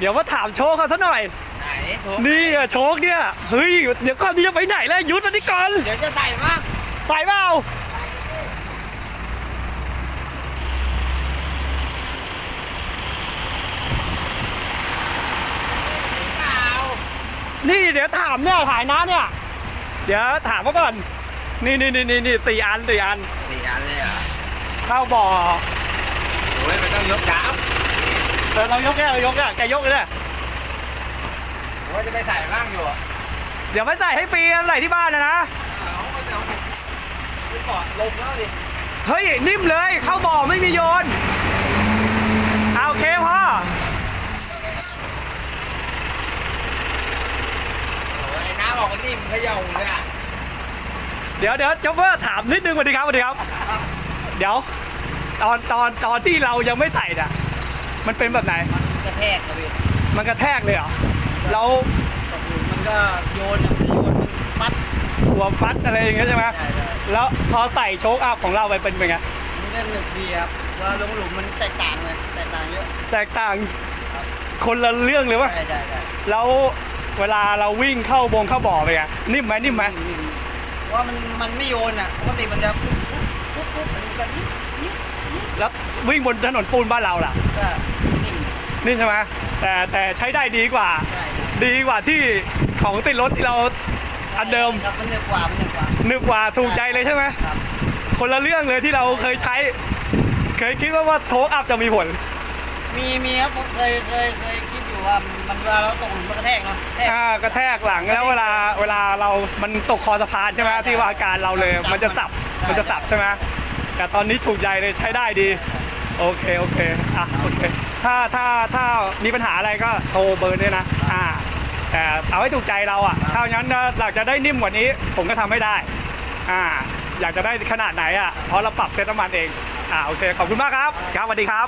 เดี๋ยวมาถามโชคเขาซะหน่อย ไหนโถนี่อะโชคเนี่ย เฮ้ย เดี๋ยวก่อนที่จะไปไหนแล้วยุทธมาที่ก่อน เดี๋ยวจะใส่มั้งใส่เปล่าเปล่านี่เดี๋ยวถามเนี่ยถ่ายน้าเนี่ย เดี๋ยวถามมาก่อน นี่นี่นี่นี่นี่สี่อันสี่อัน สี่อันเลยเหรอเข้าบ่อโอ้ยมันต้องยกกราฟเออเรายกเนี่ยเรายกเนี่ยแกยกเลยเนี่ยว่าจะไปใส่บ้างอยู่เดี๋ยวไปใส่ให้ฟรีใส่ที่บ้านนะนะเอาไปเอาไปเกาะลมแล้วดิเฮ้ยนิ่มเลยเข้าบ่อไม่มีโยนเอาโอเคพ่อโอ้ยน้ำบอกว่านิ่มเขย่าเลยอะเดี๋ยวเดี๋ยวเจ้าเพื่อถามนิดนึงสวัสดีครับสวัสดีครับ เดี๋ยว ตอนตอนตอนที่เรายังไม่ใส่น่ะ มันเป็นแบบไหนกระแทกครับพี่มันกระแทกเลยเหรอเรามันก็โยนอะโยนมันปัดหัวฟัดอะไรอย่างเงี้ยใช่ไหม ได้ได้แล้วพอใส่โชคอัพของเราไปเป็นเป็นไง มันก็หนึบดีครับว่าลงหลุมมันแตกต่างเลยแตกต่างเยอะ แตกต่างคนละเรื่องเลยวะใช่ใช่ใช่แล้วเวลาเราวิ่งเข้าบงเข้าบ่อไปไงนิ่มไหมนิ่มไหมว่ามันมันไม่โยนอะปกติมันจะ ปุ๊บปุ๊บปุ๊บมันจะนิดนิดแล้ววิ่งบนถนนปูนบ้านเราล่ะ ก็นิ่มนี่ใช่ไหมแต่แต่ใช้ได้ดีกว่า ใช่ใช่ดีกว่าที่ของติดรถที่เราอันเดิมครับมันเหนือกว่ามันเหนือกว่านึกกว่าถูกใจเลยใช่ไหมครับคนละเรื่องเลยที่เราเคยใช้ เคยคิดว่าว่าโทกอัพจะมีผล มีมีครับผมเคยเคยเคยคิดอยู่ว่ามันเวลาเราตกหลุมมันกระแทกเนาะแทก อ่ากระแทกหลังแล้วเวลาเวลาเรา มันตกคอสะพานใช่ไหมใช่ที่ว่าอาการเราเลยมันจะสับ ใช่มันจะสับใช่ไหม แต่ตอนนี้ถูกใจเลยใช้ได้ดี โอเค โอเค อะ โอเค ถ้า ถ้า ถ้ามีปัญหาอะไรก็โทรเบอร์เนี่ยนะ อ่า แต่เอาให้ถูกใจเราอะ ถ้างั้นหลักจะได้นิ่มกว่านี้ ผมก็ทำให้ได้ อ่า อยากจะได้ขนาดไหนอะ เพราะเราปรับเซตน้ำมันเอง อ่า โอเค ขอบคุณมากครับ ครับสวัสดีครับ